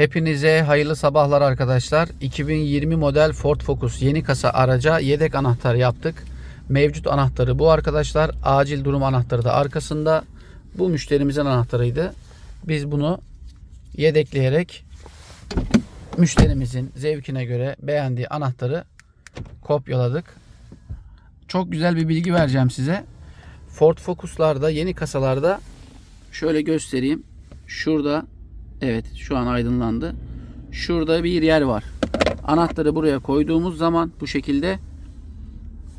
Hepinize hayırlı sabahlar arkadaşlar. 2020 model Ford Focus yeni kasa araca yedek anahtar yaptık. Mevcut anahtarı bu arkadaşlar. Acil durum anahtarı da arkasında. Bu müşterimizin anahtarıydı. Biz bunu yedekleyerek müşterimizin zevkine göre beğendiği anahtarı kopyaladık. Çok güzel bir bilgi vereceğim size. Ford Focus'larda yeni kasalarda şöyle göstereyim. Şurada evet şu an aydınlandı. Şurada bir yer var. Anahtarı buraya koyduğumuz zaman bu şekilde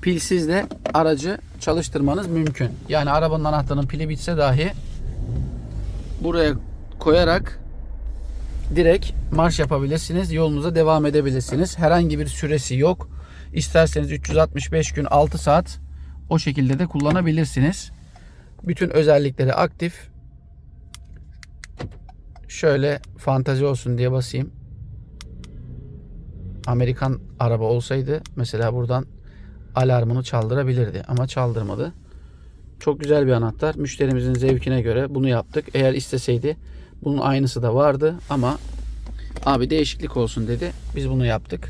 pilsiz de aracı çalıştırmanız mümkün. Yani arabanın anahtarının pili bitse dahi buraya koyarak direkt marş yapabilirsiniz. Yolunuza devam edebilirsiniz. Herhangi bir süresi yok. İsterseniz 365 gün 6 saat o şekilde de kullanabilirsiniz. Bütün özellikleri aktif. Şöyle fantazi olsun diye basayım. Amerikan araba olsaydı mesela buradan alarmını çaldırabilirdi ama çaldırmadı. Çok güzel bir anahtar. Müşterimizin zevkine göre bunu yaptık. Eğer isteseydi bunun aynısı da vardı ama abi değişiklik olsun dedi. Biz bunu yaptık.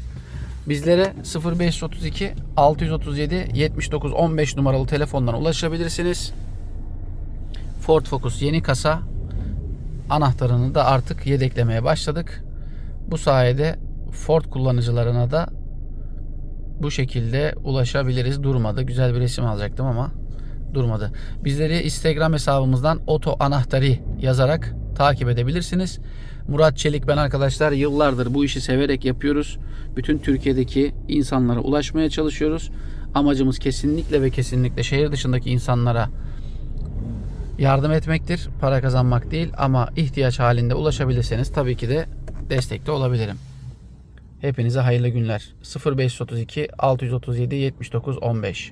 Bizlere 0532 637 79 15 numaralı telefondan ulaşabilirsiniz. Ford Focus yeni kasa anahtarını da artık yedeklemeye başladık. Bu sayede Ford kullanıcılarına da bu şekilde ulaşabiliriz. Durmadı. Güzel bir resim alacaktım ama durmadı. Bizleri Instagram hesabımızdan Oto Anahtari yazarak takip edebilirsiniz. Murat Çelik ben arkadaşlar yıllardır bu işi severek yapıyoruz. Bütün Türkiye'deki insanlara ulaşmaya çalışıyoruz. Amacımız kesinlikle ve kesinlikle şehir dışındaki insanlara yardım etmektir. Para kazanmak değil ama ihtiyaç halinde ulaşabilirseniz tabii ki de destekte olabilirim. Hepinize hayırlı günler. 0532 637 79 15